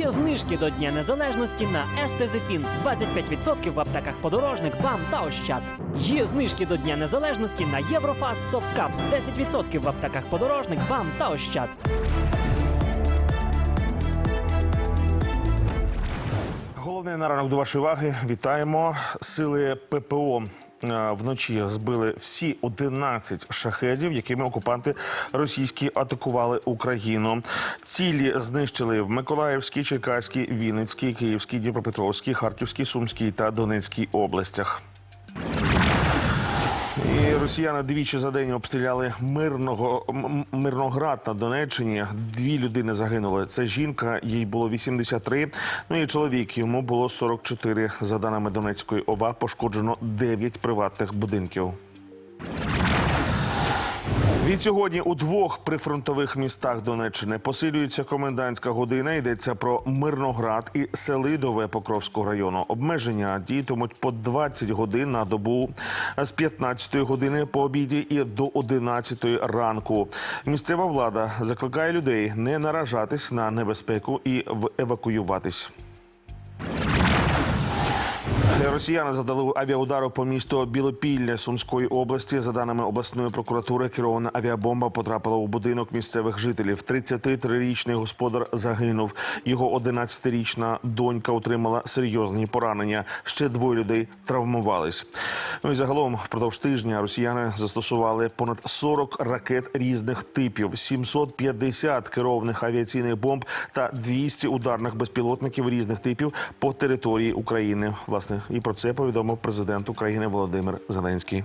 Є знижки до Дня Незалежності на Естезефін 25% в аптеках подорожник, БАМ та Ощад. Є знижки до Дня Незалежності на Єврофаст Софткапс. Caps 10% в аптеках подорожник, БАМ та Ощад. Головне на ранок до вашої уваги. Вітаємо. Сили ППО е, вночі збили всі 11 шахедів, якими окупанти російські атакували Україну. Цілі знищили в Миколаївській, Черкаській, Вінницькій, Київській, Дніпропетровській, Харківській, Сумській та Донецькій областях. Росіяни двічі за день обстріляли мирного Мирноград на Донеччині. Дві людини загинули. Це жінка, їй було 83, Ну і чоловік йому було 44. За даними Донецької ОВА, пошкоджено 9 приватних будинків. Відсьогодні у двох прифронтових містах Донеччини посилюється комендантська година. Йдеться про Мирноград і Селидове Покровського району. Обмеження діятимуть по 20 годин на добу з 15 години по обіді і до 11 ранку. Місцева влада закликає людей не наражатись на небезпеку і евакуюватись. Росіяни завдали авіаудару по місту Білопілля Сумської області. За даними обласної прокуратури, керована авіабомба потрапила у будинок місцевих жителів. 33-річний господар загинув. Його 11-річна донька отримала серйозні поранення. Ще двоє людей травмувались. Ну і загалом впродовж тижня росіяни застосували понад 40 ракет різних типів, 750 керованих авіаційних бомб та 200 ударних безпілотників різних типів по території України. Власне, і про це повідомив президент України Володимир Зеленський.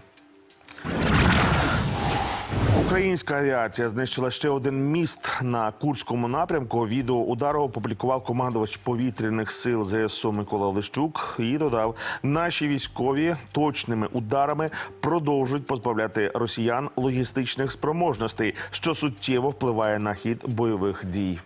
Українська авіація знищила ще один міст на Курському напрямку. Відео удару опублікував командувач повітряних сил ЗСУ Микола Лищук і додав: наші військові точними ударами продовжують позбавляти росіян логістичних спроможностей, що суттєво впливає на хід бойових дій.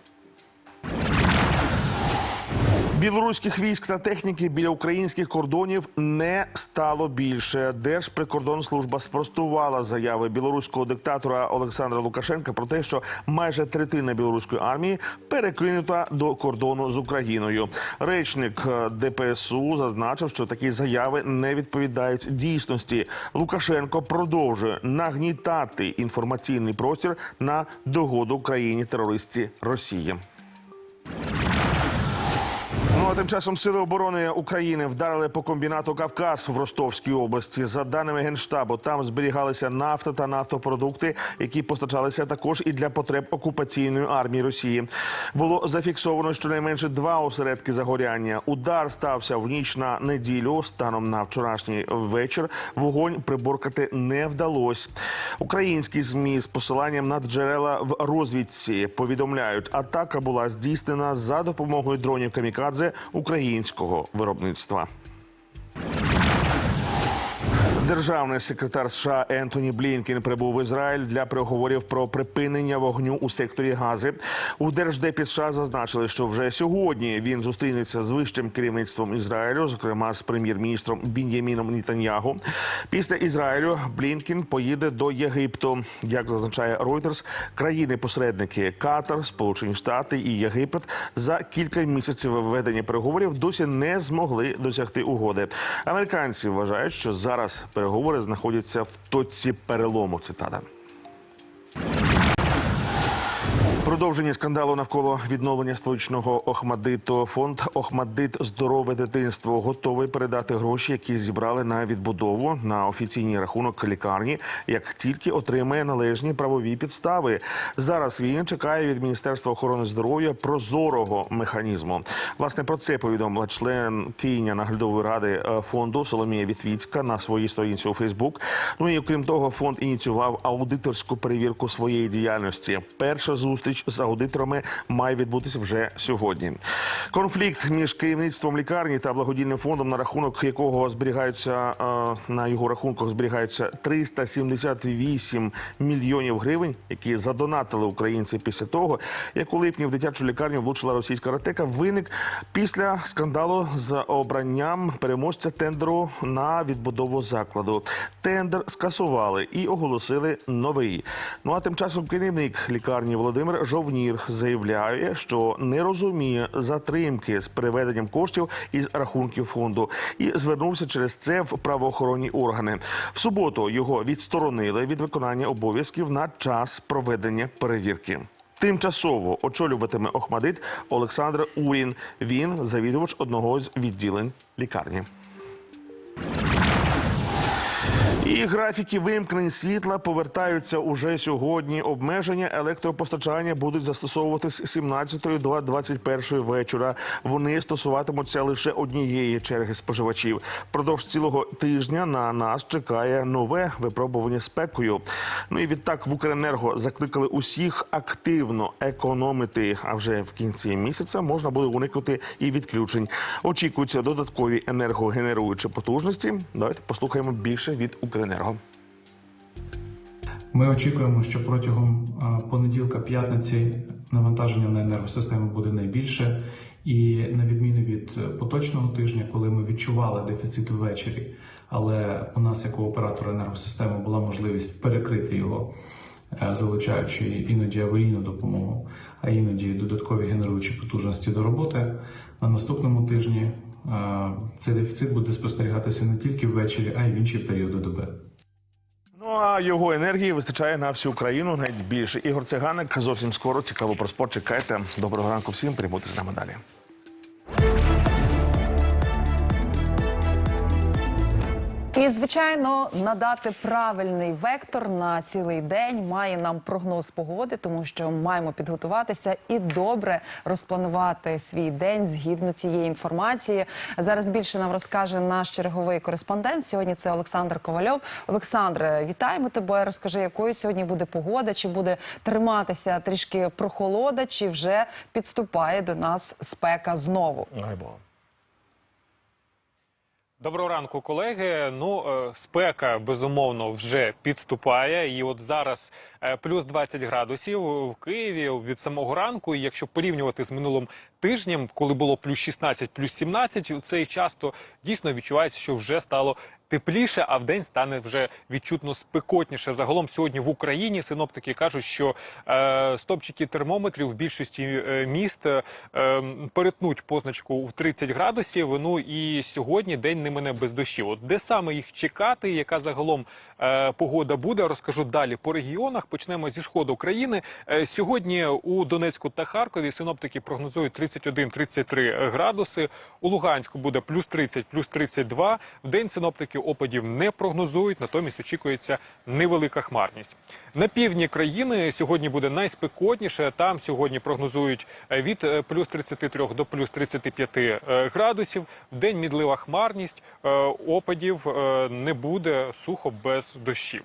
Білоруських військ та техніки біля українських кордонів не стало більше. Держприкордонслужба спростувала заяви білоруського диктатора Олександра Лукашенка про те, що майже третина білоруської армії перекинута до кордону з Україною. Речник е, ДПСУ зазначив, що такі заяви не відповідають дійсності. Лукашенко продовжує нагнітати інформаційний простір на догоду країні терористці Росії. Ну а тим часом сили оборони України вдарили по комбінату Кавказ в Ростовській області. За даними генштабу, там зберігалися нафта та нафтопродукти, які постачалися також і для потреб окупаційної армії Росії. Було зафіксовано щонайменше два осередки загоряння. Удар стався в ніч на неділю. Станом на вчорашній вечір вогонь приборкати не вдалося. Українські змі з посиланням на джерела в розвідці повідомляють, атака була здійснена за допомогою дронів камікадзе українського виробництва. Державний секретар США Ентоні Блінкен прибув в Ізраїль для переговорів про припинення вогню у секторі Гази. У Держдепі США зазначили, що вже сьогодні він зустрінеться з вищим керівництвом Ізраїлю, зокрема з прем'єр-міністром Бін'яміном Нітаньягу. Після Ізраїлю Блінкен поїде до Єгипту. Як зазначає Reuters, країни-посередники Катар, Сполучені Штати і Єгипет за кілька місяців ведення переговорів досі не змогли досягти угоди. Американці вважають, що зараз переговори знаходяться в точці перелому. Цитата. Продовження скандалу навколо відновлення столичного Охмадиту. Фонд Охмадит Здорове дитинство готовий передати гроші, які зібрали на відбудову на офіційний рахунок лікарні, як тільки отримає належні правові підстави. Зараз він чекає від Міністерства охорони здоров'я прозорого механізму. Власне про це повідомила член Київня наглядової ради е, фонду Соломія Вітвіцька на своїй сторінці у Фейсбук. Ну і окрім того, фонд ініціював аудиторську перевірку своєї діяльності. Перша зустріч з аудиторами має відбутися вже сьогодні. Конфлікт між керівництвом лікарні та благодійним фондом, на рахунок якого зберігаються е, на його рахунках зберігаються 378 мільйонів гривень, які задонатили українці після того, як у липні в дитячу лікарню влучила російська ратека. Виник після скандалу з обранням переможця тендеру на відбудову закладу. Тендер скасували і оголосили новий. Ну а тим часом керівник лікарні Володимир Жовнір заявляє, що не розуміє затримки з переведенням коштів із рахунків фонду і звернувся через це в правоохоронні органи. В суботу його відсторонили від виконання обов'язків на час проведення перевірки. Тимчасово очолюватиме Охмадит Олександр Урін. Він завідувач одного з відділень лікарні. І графіки вимкнень світла повертаються уже сьогодні. Обмеження електропостачання будуть застосовувати з 17 до 21 вечора. Вони стосуватимуться лише однієї черги споживачів. Продовж цілого тижня на нас чекає нове випробування спекою. Ну і відтак в Укренерго закликали усіх активно економити. А вже в кінці місяця можна буде уникнути і відключень. Очікуються додаткові енергогенеруючі потужності. Давайте послухаємо більше від Укренерго. Ми очікуємо, що протягом понеділка-п'ятниці навантаження на енергосистему буде найбільше, і на відміну від е, поточного тижня, коли ми відчували дефіцит ввечері, але у нас, як у оператора енергосистеми, була можливість перекрити його, е, залучаючи іноді аварійну допомогу, а іноді додаткові генеруючі потужності до роботи. На наступному тижні цей дефіцит буде спостерігатися не тільки ввечері, а й в інші періоди доби. Ну а його енергії вистачає на всю країну навіть більше. Ігор Циганик зовсім скоро цікаво про спорт. Чекайте. Доброго ранку всім. прибути з нами далі. І звичайно, надати правильний вектор на цілий день має нам прогноз погоди, тому що маємо підготуватися і добре розпланувати свій день згідно цієї інформації. Зараз більше нам розкаже наш черговий кореспондент. Сьогодні це Олександр Ковальов. Олександре, вітаємо тебе. Розкажи, якою сьогодні буде погода, чи буде триматися трішки прохолода, чи вже підступає до нас спека знову. Ай Бог. Доброго ранку, колеги. Ну, е, спека безумовно вже підступає, і от зараз е, плюс 20 градусів в Києві від самого ранку. І якщо порівнювати з минулим тижнем, коли було плюс 16, плюс 17, у цей час то дійсно відчувається, що вже стало тепліше, а в день стане вже відчутно спекотніше. Загалом сьогодні в Україні синоптики кажуть, що е, стопчики термометрів в більшості е, міст е, перетнуть позначку в 30 градусів. Ну і сьогодні день не мене без дощів. От де саме їх чекати, яка загалом е, погода буде, розкажу далі по регіонах. Почнемо зі сходу країни. Е, сьогодні у Донецьку та Харкові синоптики прогнозують 31-33 градуси. У Луганську буде плюс 30, плюс 32. В день синоптики опадів не прогнозують, натомість очікується невелика хмарність. На півдні країни сьогодні буде найспекотніше. Там сьогодні прогнозують від е, плюс 33 до плюс 35 е, градусів. В день мідлива хмарність, е, опадів не буде сухо без дощів.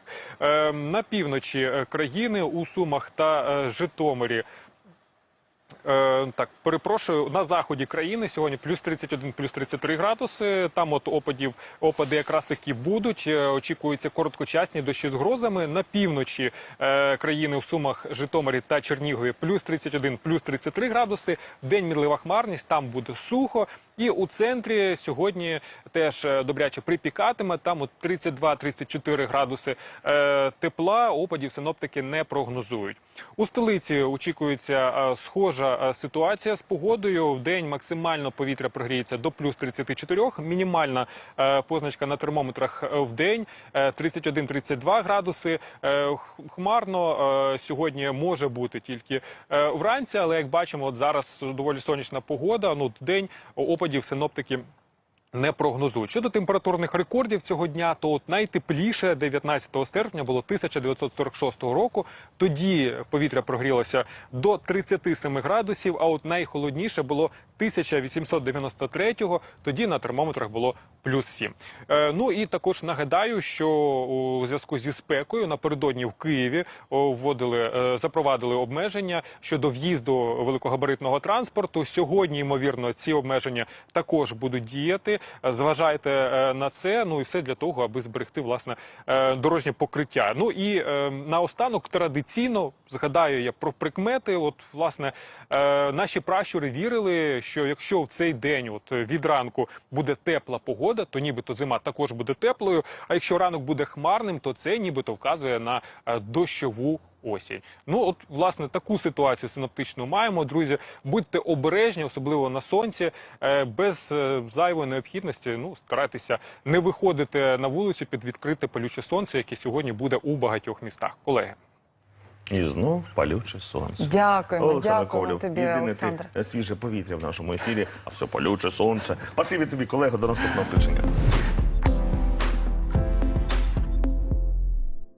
На півночі країни у Сумах та Житомирі Е, так, перепрошую, на заході країни сьогодні плюс 31, плюс 33 градуси. Там от опадів, опади якраз таки будуть. Е, Очікуються короткочасні дощі з грозами. На півночі е, країни в Сумах, Житомирі та Чернігові плюс 31, плюс 33 градуси. День мідлива хмарність, там буде сухо. І у центрі сьогодні теж е, добряче припікатиме. Там от 32-34 градуси е, тепла. Опадів синоптики не прогнозують. У столиці очікується е, схожа е, ситуація з погодою. В день максимально повітря прогріється до плюс 34, мінімальна е, позначка на термометрах е, в день е, 31-32 градуси. Хмарно сьогодні може бути тільки вранці, але як бачимо, от зараз доволі сонячна погода. Ну, день опадів синоптики не прогнозують. Щодо температурних рекордів цього дня, то от найтепліше 19 серпня було 1946 року. Тоді повітря прогрілося до 37 градусів, а от найхолодніше було 1893-го. Тоді на термометрах було плюс 7. Е, ну і також нагадаю, що у зв'язку зі спекою напередодні в Києві вводили, е, запровадили обмеження щодо в'їзду великогабаритного транспорту. Сьогодні, ймовірно, ці обмеження також будуть діяти. Зважайте е, на це. Ну і все для того, аби зберегти власне е, дорожнє покриття. Ну і е, наостанок традиційно згадаю я про прикмети. От власне е, наші пращури вірили, що якщо в цей день, от е, від ранку, буде тепла погода, то нібито зима також буде теплою. А якщо ранок буде хмарним, то це нібито вказує на е, дощову осінь. Ну от власне таку ситуацію синоптичну маємо. Друзі, будьте обережні, особливо на сонці, Е, без зайвої необхідності. Ну старайтеся не виходити на вулицю під відкрите палюче сонце, яке сьогодні буде у багатьох містах. Колеги. І знов палюче сонце. Дякуємо, Олександр дякуємо Ковалів, тобі, єдине Олександр. ти свіже повітря в нашому ефірі, а все палюче сонце. Спасибі тобі, колего, до наступного включення.